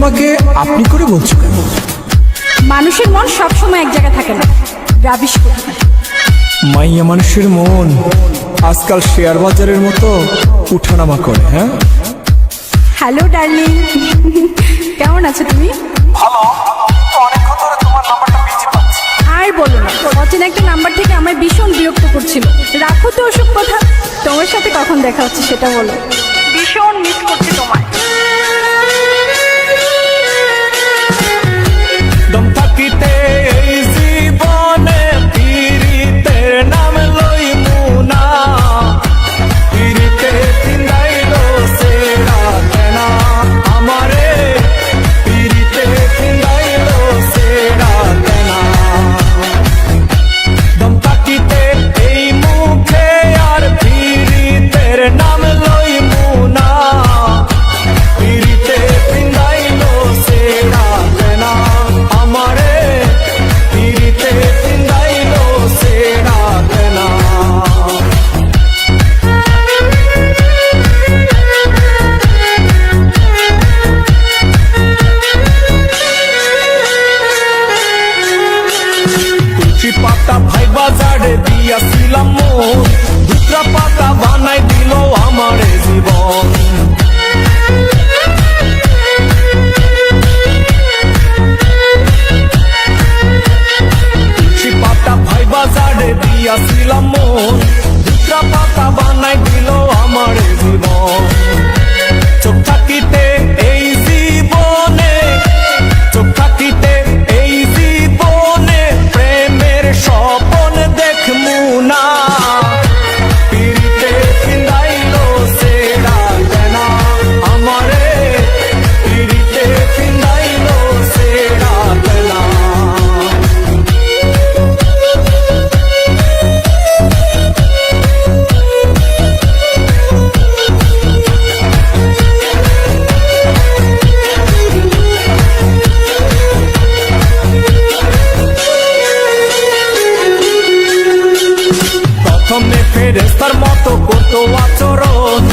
আমাকে আপনি করে বলছো কেন? মানুষের মন সবসময় এক জায়গায় থাকে না। রাবিশ কোথায়? মাইয়া মানুষের মন আজকাল শেয়ার বাজারের মতো উঠানামা করে হ্যাঁ? Hello darling. কেমন আছো তুমি? ভালো। আর বলো না অচেনা একটা নাম্বার থেকে আমায় ভীষণ বিরক্ত করছিল। রাখো তো ওসব কথা। তোমার সাথে কখন দেখা হচ্ছে সেটা বলো। কথা ভাই বাজারে দিয়াছিলাম মোর দুটা পাতা বানাই দিল আমারে। রেস্তার মতো কত আচরণ।